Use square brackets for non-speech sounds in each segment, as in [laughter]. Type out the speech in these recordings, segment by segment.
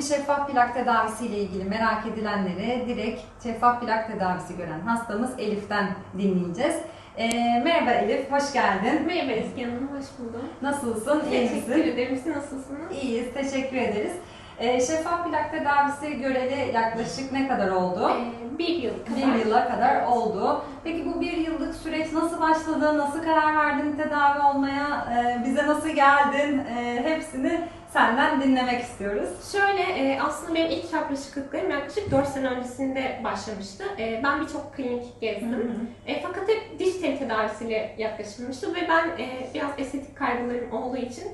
Bugün şeffaf plak tedavisi ile ilgili merak edilenleri direkt şeffaf plak tedavisi gören hastamız Elif'ten dinleyeceğiz. Ee, merhaba Elif, hoş geldin. Merhaba Eski Hanım, hoş buldum. Nasılsın? İyi Teşekkür misin? ederim. Siz nasılsınız? İyiyiz, teşekkür ederiz. Ee, şeffaf plak tedavisi göreli yaklaşık ne kadar oldu? Ee, bir yıl kadar. Bir yıla kadar oldu. Peki bu bir yıllık süreç nasıl başladı? Nasıl karar verdin tedavi olmaya? Ee, bize nasıl geldin? Ee, hepsini senden dinlemek istiyoruz. Şöyle, e, aslında benim ilk çapra çıkıklarım yaklaşık 4 sene öncesinde başlamıştı. E, ben birçok klinik gezdim. E, fakat hep diş teli tedavisiyle yaklaşılmıştı ve ben e, biraz estetik kaygılarım olduğu için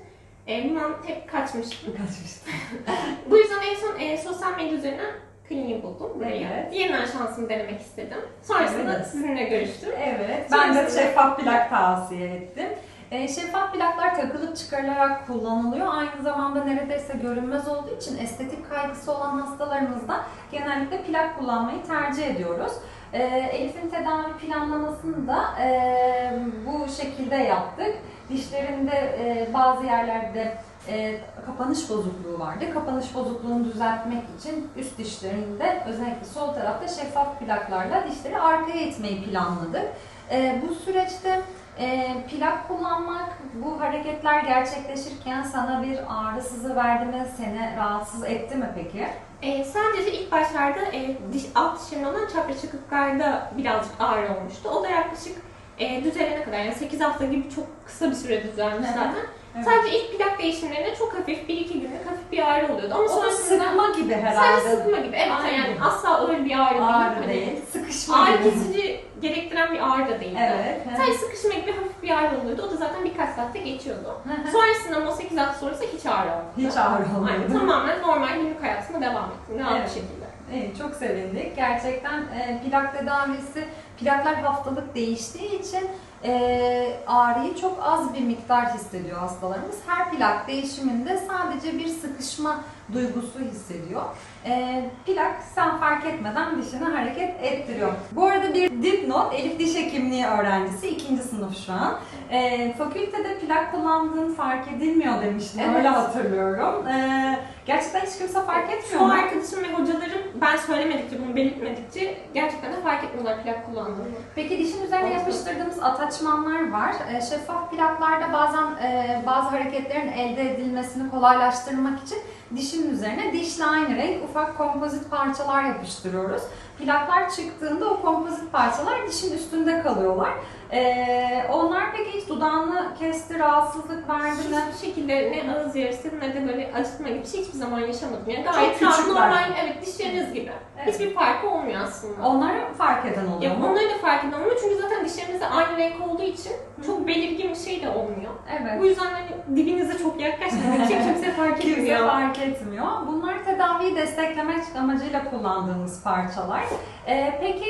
e, bundan hep kaçmıştım. Kaçmıştı. [laughs] Bu yüzden en son e, sosyal medya üzerinden kliniği buldum buraya. Evet. Yeniden şansımı denemek istedim. Sonrasında Evet. sizinle görüştüm. Evet, ben de Sonrasında- şeffaf plak tavsiye ettim. E, şeffaf plaklar takılıp çıkarılarak kullanılıyor. Aynı zamanda neredeyse görünmez olduğu için estetik kaygısı olan hastalarımızda genellikle plak kullanmayı tercih ediyoruz. E, Elif'in tedavi planlamasını da e, bu şekilde yaptık. Dişlerinde e, bazı yerlerde e, kapanış bozukluğu vardı. Kapanış bozukluğunu düzeltmek için üst dişlerinde özellikle sol tarafta şeffaf plaklarla dişleri arkaya itmeyi planladık. E, bu süreçte e, plak kullanmak, bu hareketler gerçekleşirken sana bir ağrı sızı verdi mi, seni rahatsız etti mi peki? Ee, sadece ilk başlarda e, diş, alt dişimin olan çapra çıkıklarda birazcık ağrı olmuştu. O da yaklaşık e, düzelene kadar yani 8 hafta gibi çok kısa bir süre düzelmiş zaten. Evet. Sadece ilk plak değişimlerinde çok hafif 1-2 günlük hafif bir ağrı oluyordu. Ama O da sonrasında sıkma gibi herhalde. sadece sıkma gibi. Evet Aynen. yani asla ağır bir ağrı, Ağrı değil. değil, Hani sıkışma ağrı gibi. kesici gerektiren bir ağrı da değildi. Evet. Sadece sıkışma gibi hafif bir ağrı oluyordu. O da zaten birkaç saatte geçiyordu. Sonrasında ama o 8 hafta sonrası hiç ağrı olmadı. Hiç ağrı Aynen, olmadı. tamamen normal günlük hayatıma devam ettim. Rahat Evet. bir şekilde. İyi, çok sevindik. Gerçekten e, plak tedavisi, plaklar haftalık değiştiği için e, ağrıyı çok az bir miktar hissediyor hastalarımız. Her plak değişiminde sadece bir sıkışma duygusu hissediyor. E, plak sen fark etmeden dişini hareket ettiriyor. Bu arada bir dipnot, Elif Diş Hekimliği öğrencisi, ikinci sınıf şu an. E, fakültede plak kullandığın fark edilmiyor demiştin, Evet. öyle hatırlıyorum. E, gerçekten hiç kimse fark etmiyor Çoğu mu? arkadaşım ve hocalarım ben söylemedikçe, bunu belirtmedikçe gerçekten de fark etmiyorlar plak kullandığımı. Peki dişin üzerine Olsun. yapıştırdığımız ataçmanlar var. E, şeffaf plaklarda bazen e, bazı hareketlerin elde edilmesini kolaylaştırmak için dişin üzerine dişle aynı renk ufak kompozit parçalar yapıştırıyoruz. Plaklar çıktığında o kompozit parçalar dişin üstünde kalıyorlar. E, onlar peki hiç dudağını kesti, rahatsızlık verdi mi? Hiçbir şekilde ne ağız yarısı ne de böyle acıtma gibi bir şey hiçbir zaman yaşamadım. Yani gayet Çok rahat, küçükler. normal, evet dişleriniz gibi. Evet. Hiçbir farkı olmuyor aslında. Onları fark eden oluyor Ya mu? onları da fark edemem çünkü zaten dişlerimiz de aynı renk olduğu için çok belirgin bir şey de olmuyor. Evet. Bu yüzden hani dibinize çok yaklaşmamak için [laughs] kimse fark Kimse etmiyor. fark etmiyor. Bunlar tedaviyi desteklemek amacıyla kullandığımız parçalar. Ee, peki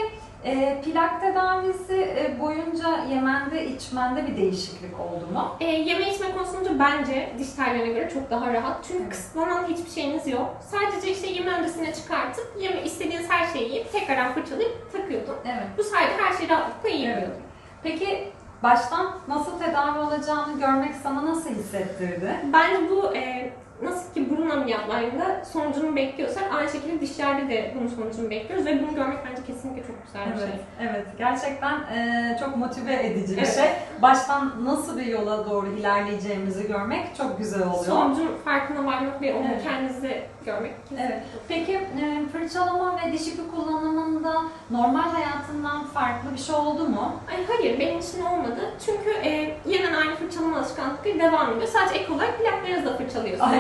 e, plak tedavisi e, boyunca yemende içmende bir değişiklik oldu mu? E, yeme içme konusunda bence diş tellerine göre çok daha rahat. Çünkü Evet. kısıtlanan hiçbir şeyiniz yok. Sadece işte yeme öncesine çıkartıp yeme istediğiniz her şeyi yiyip tekrardan fırçalayıp takıyordum. Evet. Bu sayede her şeyi rahatlıkla yiyebiliyordum. Peki baştan nasıl tedavi olacağını görmek sana nasıl hissettirdi? Bence bu e, nasıl ki burun ameliyatlarında sonucunu bekliyorsak aynı şekilde dişlerde de bunun sonucunu bekliyoruz ve bunu görmek bence kesinlikle çok güzel bir şey. Evet, evet. Gerçekten e, çok motive edici bir Evet. şey. Baştan nasıl bir yola doğru ilerleyeceğimizi görmek çok güzel oluyor. Sonucun farkına varmak ve onu Evet. kendinizde görmek kesinlikle Evet. Peki e, fırçalama ve diş ipi kullanımında normal hayatından farklı bir şey oldu mu? Ay hayır benim için olmadı. Çünkü e, yeniden aynı fırçalama alışkanlıkları devam ediyor. Sadece ek olarak plaklarınızı da fırçalıyorsunuz.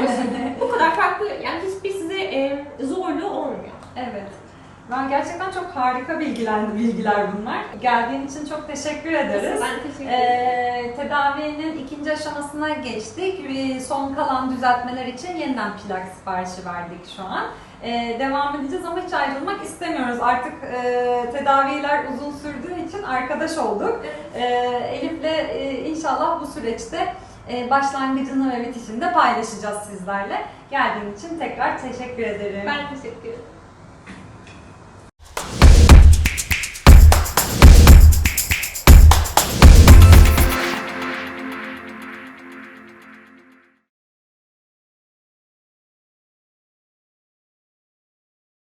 Bu kadar farklı yani hiçbir size e, zorluğu olmuyor. Evet. Ben gerçekten çok harika bilgiler, bilgiler bunlar. Geldiğin için çok teşekkür ederiz. Ben teşekkür ederim. Ee, tedavinin ikinci aşamasına geçtik. Ee, Son kalan düzeltmeler için yeniden plak siparişi verdik şu an. Ee, devam edeceğiz ama hiç ayrılmak istemiyoruz. Artık e, tedaviler uzun sürdüğü için arkadaş olduk. Ee, Elif'le e, inşallah bu süreçte e, başlangıcını ve bitişini de paylaşacağız sizlerle. Geldiğin için tekrar teşekkür ederim. Ben teşekkür ederim.